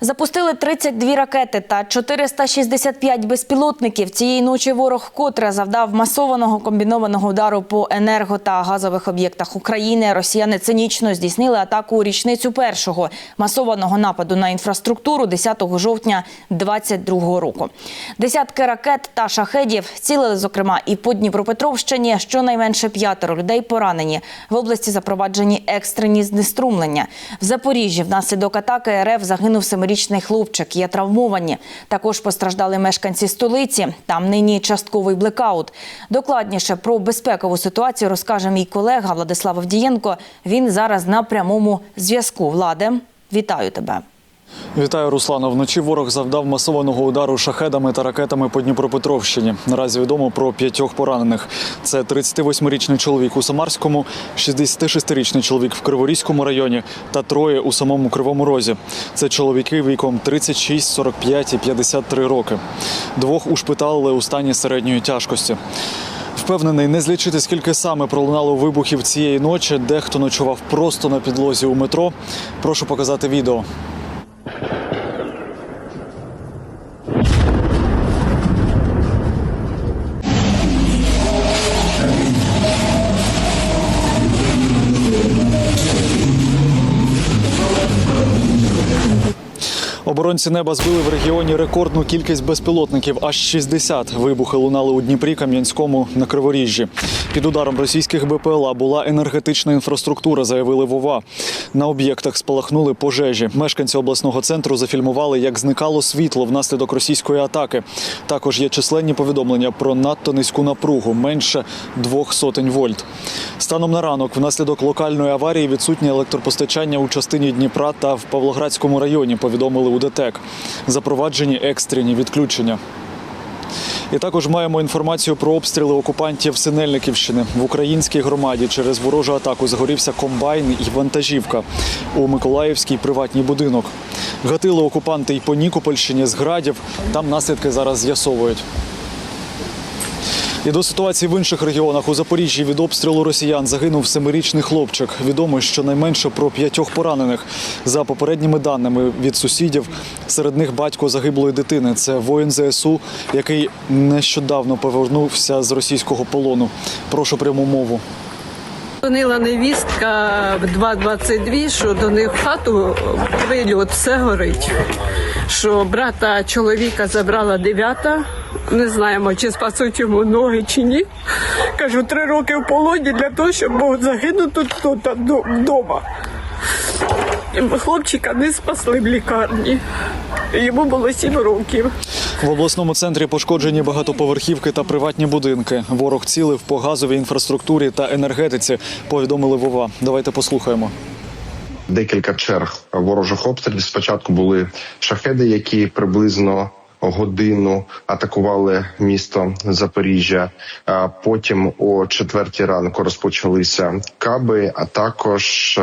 Запустили 32 ракети та 465 безпілотників. Цієї ночі ворог вкотре завдав масованого комбінованого удару по енерго та газових об'єктах України. Росіяни цинічно здійснили атаку у річницю першого масованого нападу на інфраструктуру 10 жовтня 2022 року. Десятки ракет та шахедів цілили, зокрема, і по Дніпропетровщині. Щонайменше п'ятеро людей поранені. В області запроваджені екстрені знеструмлення. В Запоріжжі внаслідок атаки РФ загинув семирічний хлопчик. Є травмовані. Також постраждали мешканці столиці. Там нині частковий блекаут. Докладніше про безпекову ситуацію розкаже мій колега Владислав Авдієнко. Він зараз на прямому зв'язку. Владе, вітаю тебе. Вітаю, Руслана. Вночі ворог завдав масованого удару шахедами та ракетами по Дніпропетровщині. Наразі відомо про п'ятьох поранених. Це 38-річний чоловік у Самарському, 66-річний чоловік в Криворізькому районі та троє у самому Кривому Розі. Це чоловіки віком 36, 45 і 53 роки. Двох ушпиталили у стані середньої тяжкості. Впевнений, не злічити, скільки саме пролунало вибухів цієї ночі. Дехто ночував просто на підлозі у метро. Прошу показати відео. Оборонці неба збили в регіоні рекордну кількість безпілотників. Аж 60 вибухи лунали у Дніпрі, Кам'янському на Криворіжжі. Під ударом російських БПЛА була енергетична інфраструктура, заявили ВОВА. На об'єктах спалахнули пожежі. Мешканці обласного центру зафільмували, як зникало світло внаслідок російської атаки. Також є численні повідомлення про надто низьку напругу менше двох сотень вольт. Станом на ранок, внаслідок локальної аварії, відсутнє електропостачання у частині Дніпра та в Павлоградському районі. Повідомили у ДТЕК. Запроваджені екстрені відключення. І також маємо інформацію про обстріли окупантів Синельниківщини в українській громаді. Через ворожу атаку згорівся комбайн і вантажівка у Миколаївський приватній будинок. Гатили окупанти й по Нікопольщині з градів. Там наслідки зараз з'ясовують. І до ситуації в інших регіонах у Запоріжжі від обстрілу росіян загинув семирічний хлопчик. Відомо, що найменше про п'ятьох поранених. За попередніми даними від сусідів, серед них батько загиблої дитини. Це воїн ЗСУ, який нещодавно повернувся з російського полону. Прошу пряму мову. Дзвонила невістка в 2.22, що до них в хату прильот, все горить. Що брата чоловіка забрала дев'ята. Не знаємо, чи спасуть йому ноги чи ні. Кажу, три роки в полоні для того, щоб мог загинути тут вдома. Хлопчика не спасли в лікарні. Йому було сім років. В обласному центрі пошкоджені багатоповерхівки та приватні будинки. Ворог цілив по газовій інфраструктурі та енергетиці. Повідомили ВОВА. Давайте послухаємо. декілька черг ворожих обстрілів. Спочатку були шахеди, які приблизно годину атакували місто Запоріжжя. А Потім о четвертій ранку розпочалися каби, а також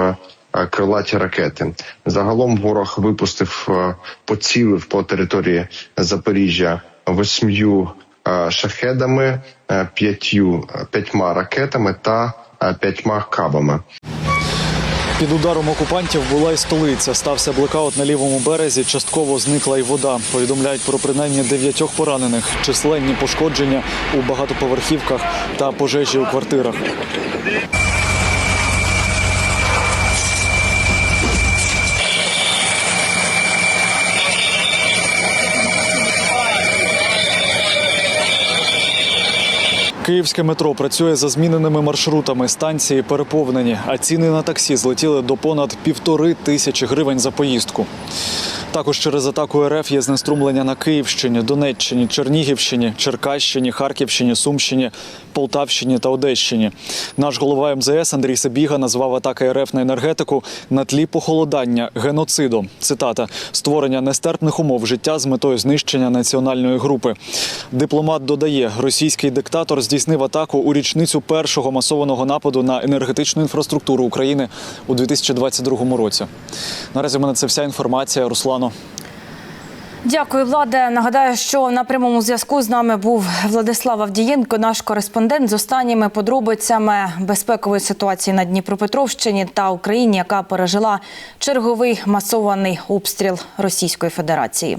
крилаті ракети. Загалом ворог випустив е, поцілив по території Запоріжжя восьмю е, шахедами, е, п'ятью п'ятьма ракетами та е, п'ятьма кабами. Під ударом окупантів була й столиця. Стався блекаут на лівому березі. Частково зникла й вода. Повідомляють про принаймні дев'ятьох поранених, численні пошкодження у багатоповерхівках та пожежі у квартирах. Київське метро працює за зміненими маршрутами. Станції переповнені, а ціни на таксі злетіли до понад півтори тисячі гривень за поїздку. Також через атаку РФ є знеструмлення на Київщині, Донеччині, Чернігівщині, Черкащині, Харківщині, Сумщині, Полтавщині та Одещині. Наш голова МЗС Андрій Сабіга назвав атаки РФ на енергетику на тлі похолодання геноцидом. Цитата створення нестерпних умов життя з метою знищення національної групи. Дипломат додає, російський диктатор здійснив атаку у річницю першого масованого нападу на енергетичну інфраструктуру України у 2022 році. Наразі в мене це вся інформація. Руслано. Дякую, Владе. Нагадаю, що на прямому зв'язку з нами був Владислав Авдієнко, наш кореспондент з останніми подробицями безпекової ситуації на Дніпропетровщині та Україні, яка пережила черговий масований обстріл Російської Федерації.